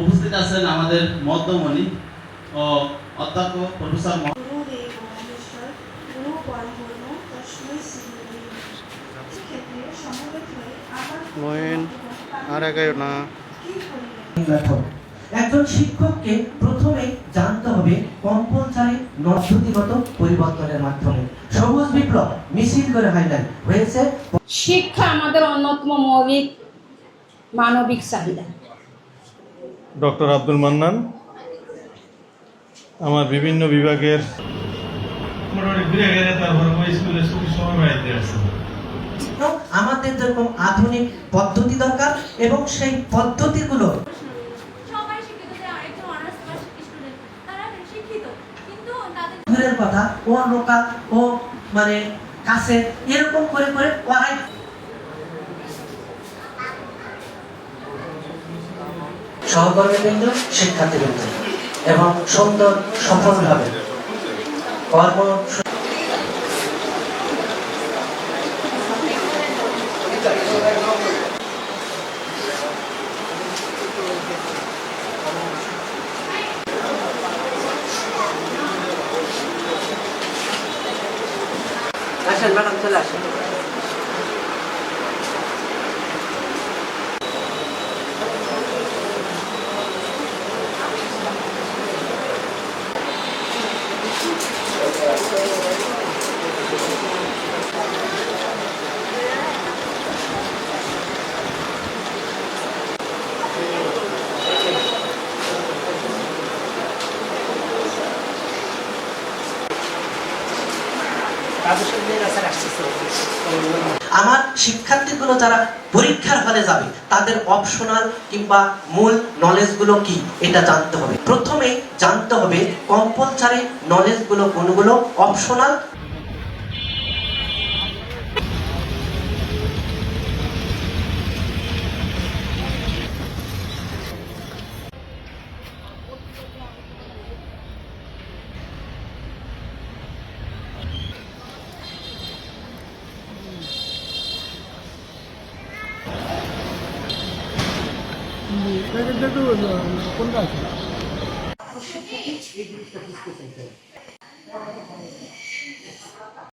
উপস্থিত আছেন আমাদের মধ্যমণি ও অধ্যক্ষ প্রফেসর আর না। একজন শিক্ষককে প্রথমে জানতে হবে কম্পালসারি পদ্ধতিগত পরিবর্তনের মাধ্যমে। সবুজ বিপ্লব মিছিল করে হয় নাই হয়েছে। শিক্ষা আমাদের অন্যতম মৌলিক মানবিক চাহিদা। ডক্টর আব্দুল মান্নান আমার বিভিন্ন বিভাগের আমাদের যেরকম আধুনিক পদ্ধতি দরকার এবং সেই পদ্ধতিগুলো সবাই শিক্ষিত যে আরেকজন অনার্স পাস স্টুডেন্ট তারা শিক্ষিত কিন্তু তাদের দূরের কথা ও লোকাল ও মানে কাছে এরকম করে করে সহকর্মীবৃন্দ শিক্ষার্থীবৃন্দ এবং সুন্দর সফলভাবে কর্ম ম্যাডাম চলে আসেন। আমার শিক্ষার্থীগুলো যারা পরীক্ষার হলে যাবে, তাদের অপশনাল কিংবা মূল নলেজগুলো কি? এটা জানতে হবে। প্রথমে জানতে হবে কম্পালসারি নলেজগুলো কোনগুলো? অপশনাল 그런데도 혼자